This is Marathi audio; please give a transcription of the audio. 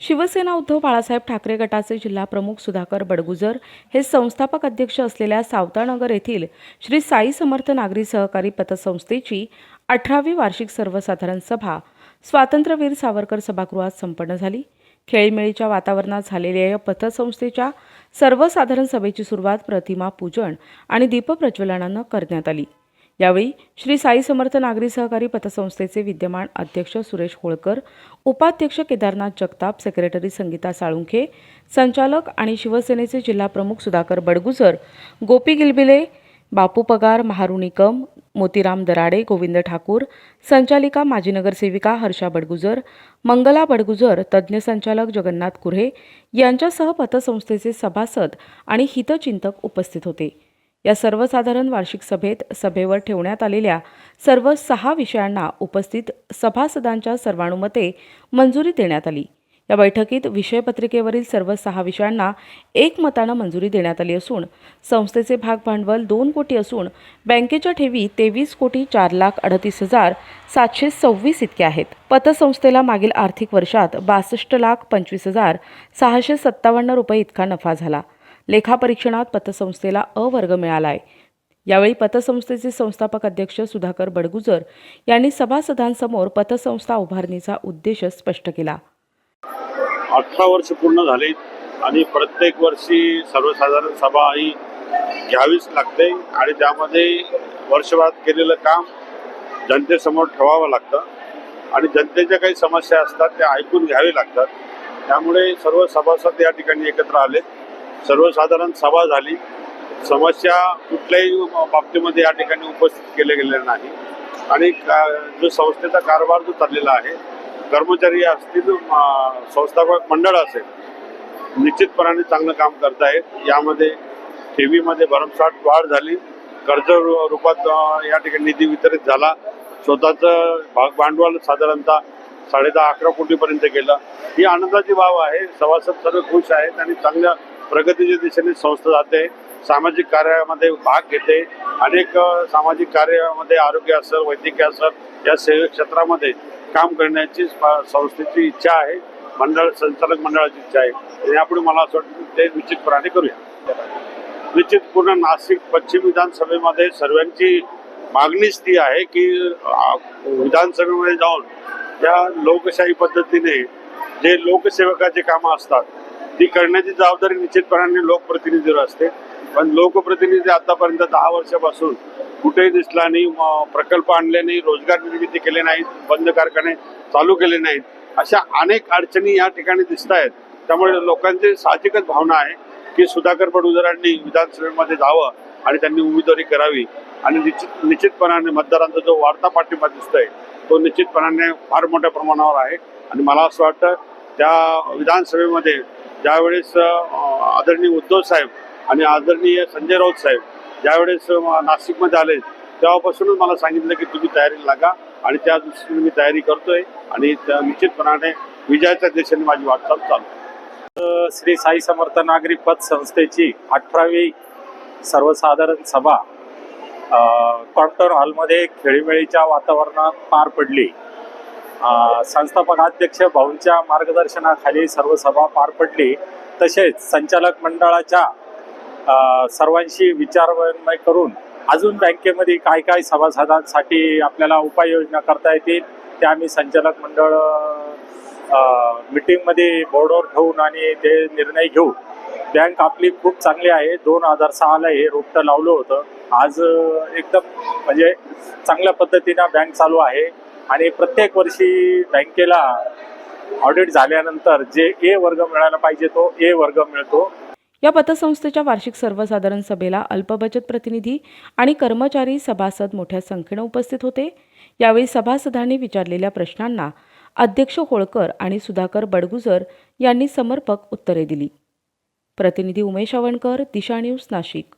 शिवसेना उद्धव बाळासाहेब ठाकरे गटाचे जिल्हाप्रमुख सुधाकर बडगुजर हे संस्थापक अध्यक्ष असलेल्या सावतानगर येथील श्री साई समर्थ नागरी सहकारी पतसंस्थेची अठरावी वार्षिक सर्वसाधारण सभा स्वातंत्र्यवीर सावरकर सभागृहात संपन्न झाली. खेळीमेळीच्या वातावरणात झालेल्या या पतसंस्थेच्या सर्वसाधारण सभेची सुरुवात प्रतिमा पूजन आणि दीपप्रज्वलनानं करण्यात आली. यावेळी श्री साई समर्थ नागरी सहकारी पतसंस्थेचे विद्यमान अध्यक्ष सुरेश होळकर उपाध्यक्ष केदारनाथ जगताप सेक्रेटरी संगीता साळुंखे संचालक आणि शिवसेनेचे जिल्हाप्रमुख सुधाकर बडगुजर गोपी गिलबिले बापू पगार महारू निकम मोतीराम दराडे गोविंद ठाकूर संचालिका माजी नगरसेविका हर्षा बडगुजर मंगला बडगुजर तज्ज्ञ संचालक जगन्नाथ कुऱ्हे यांच्यासह पतसंस्थेचे सभासद आणि हितचिंतक उपस्थित होते. या सर्वसाधारण वार्षिक सभेत सभेवर ठेवण्यात आलेल्या सर्व सहा विषयांना उपस्थित सभासदांच्या सर्वानुमते मंजुरी देण्यात आली. या बैठकीत विषयपत्रिकेवरील सर्व सहा विषयांना एकमतानं मंजुरी देण्यात आली असून संस्थेचे भागभांडवल दोन कोटी असून बँकेच्या ठेवी तेवीस कोटी चार लाख अडतीस हजार सातशे सव्वीस इतके आहेत. पतसंस्थेला मागील आर्थिक वर्षात बासष्ट लाख पंचवीस हजार सहाशे सत्तावन्न रुपये इतका नफा झाला. लेखापरीक्षणात पतसंस्थेला अ वर्ग मिळाला आहे यावेळी पतसंस्थेचे संस्थापक अध्यक्ष सुधाकर बडगुजर यांनी सभासदांसमोर पतसंस्था उभारणीचा उद्देश स्पष्ट केला. अठरा वर्ष पूर्ण झाले आणि प्रत्येक वर्षी सर्वसाधारण सभा ही घ्यावीच लागते आणि त्यामध्ये वर्षभरात केलेलं काम जनतेसमोर ठेवावं लागतं आणि जनतेच्या काही समस्या असतात त्या ऐकून घ्यावे लागतात. त्यामुळे सर्व सभासद या ठिकाणी एकत्र आले. सर्वसाधारण सभा झाली. समस्या कुठल्याही बाबतीमध्ये या ठिकाणी उपस्थित केल्या गेलेल्या नाही. आणि का- जो संस्थेचा कारभार जो चाललेला आहे कर्मचारी असतील संस्थापक मंडळ असेल निश्चितपणाने चांगलं काम करतायत. यामध्ये ठेवीमध्ये भरमसाठ वाढ झाली. कर्ज रूपात या ठिकाणी निधी वितरित झाला. स्वतःचं भाग भांडवल साधारणतः साडेदहा अकरा कोटीपर्यंत गेलं. ही आनंदाची बाब आहे. सभासद सर्व खुश आहेत आणि चांगल्या प्रगतीच्या दिशेने संस्था जाते सामाजिक कार्यामध्ये भाग घेते अनेक सामाजिक कार्यामध्ये आरोग्य असेल वैद्यकीय असेल या सेवा क्षेत्रामध्ये काम करण्याची संस्थेची इच्छा आहे मंडळ संचालक मंडळाची इच्छा आहे. यापुढे मला असं वाटतं ते निश्चितपणाने करूया. निश्चित पूर्ण नाशिक पश्चिम विधानसभेमध्ये सर्वांची मागणीच ती आहे की विधानसभेमध्ये जाऊन त्या लोकशाही पद्धतीने जे लोकसेवकाचे कामं असतात ती करण्याची जबाबदारी निश्चितपणाने लोकप्रतिनिधीवर असते. पण लोकप्रतिनिधी आतापर्यंत दहा वर्षापासून कुठेही दिसला नाही म- प्रकल्प आणले नाही रोजगार निर्मिती केले नाहीत बंद कारखाने चालू केले नाहीत. अशा अनेक अडचणी या ठिकाणी दिसत आहेत. त्यामुळे लोकांची साहजिकच भावना आहे की सुधाकर पडुजरांनी विधानसभेमध्ये जावं आणि त्यांनी उमेदवारी करावी. आणि निश्चित निश्चितपणाने मतदारांचा जो वाढता पाठिंबा दिसतोय तो निश्चितपणाने फार मोठ्या प्रमाणावर आहे. आणि मला असं वाटतं त्या विधानसभेमध्ये ज्यावेळेस आदरणीय उद्धव साहेब आणि आदरणीय संजय राऊत साहेब ज्यावेळेस नाशिकमध्ये आले तेव्हापासूनच मला सांगितलं की तुम्ही तयारीला लागा आणि त्या दृष्टीने मी तयारी करतोय आणि त्या निश्चितपणाने विजयाच्या दिशेने माझी वाटचाल चालू श्री साई समर्थ नागरी पत संस्थेची अठरावी सर्वसाधारण सभा क्वार्टर हॉलमध्ये खेळीमेळीच्या वातावरणात पार पडली. संस्थापक अध्यक्ष भाऊंच्या मार्गदर्शनाखाली सर्व सभा पार पडली. तसेच संचालक मंडळाच्या सर्वांशी विचारविनिमय करून अजून बँकेमध्ये काय काय सभासदांसाठी आपल्याला उपाययोजना करता येतील त्या आम्ही संचालक मंडळ मिटिंगमध्ये मीटिंगमध्ये बोर्डवर ठेवून आणि ते निर्णय घेऊ. बँक आपली खूप चांगली आहे. दोन हजार सहाला हे रोपटं लावलं होतं. आज एकदम म्हणजे चांगल्या पद्धतीनं बँक चालू आहे. आणि प्रत्येक वर्षी बँकेला ऑडिट झाल्यानंतर जे ए वर्ग मिळायला पाहिजे तो ए वर्ग मिळतो. या पतसंस्थेच्या वार्षिक सर्वसाधारण सभेला अल्पबचत प्रतिनिधी आणि कर्मचारी सभासद मोठ्या संख्येनं उपस्थित होते. यावेळी सभासदांनी विचारलेल्या प्रश्नांना अध्यक्ष होळकर आणि सुधाकर बडगुजर यांनी समर्पक उत्तरे दिली. प्रतिनिधी उमेश आवणकर दिशा न्यूज नाशिक.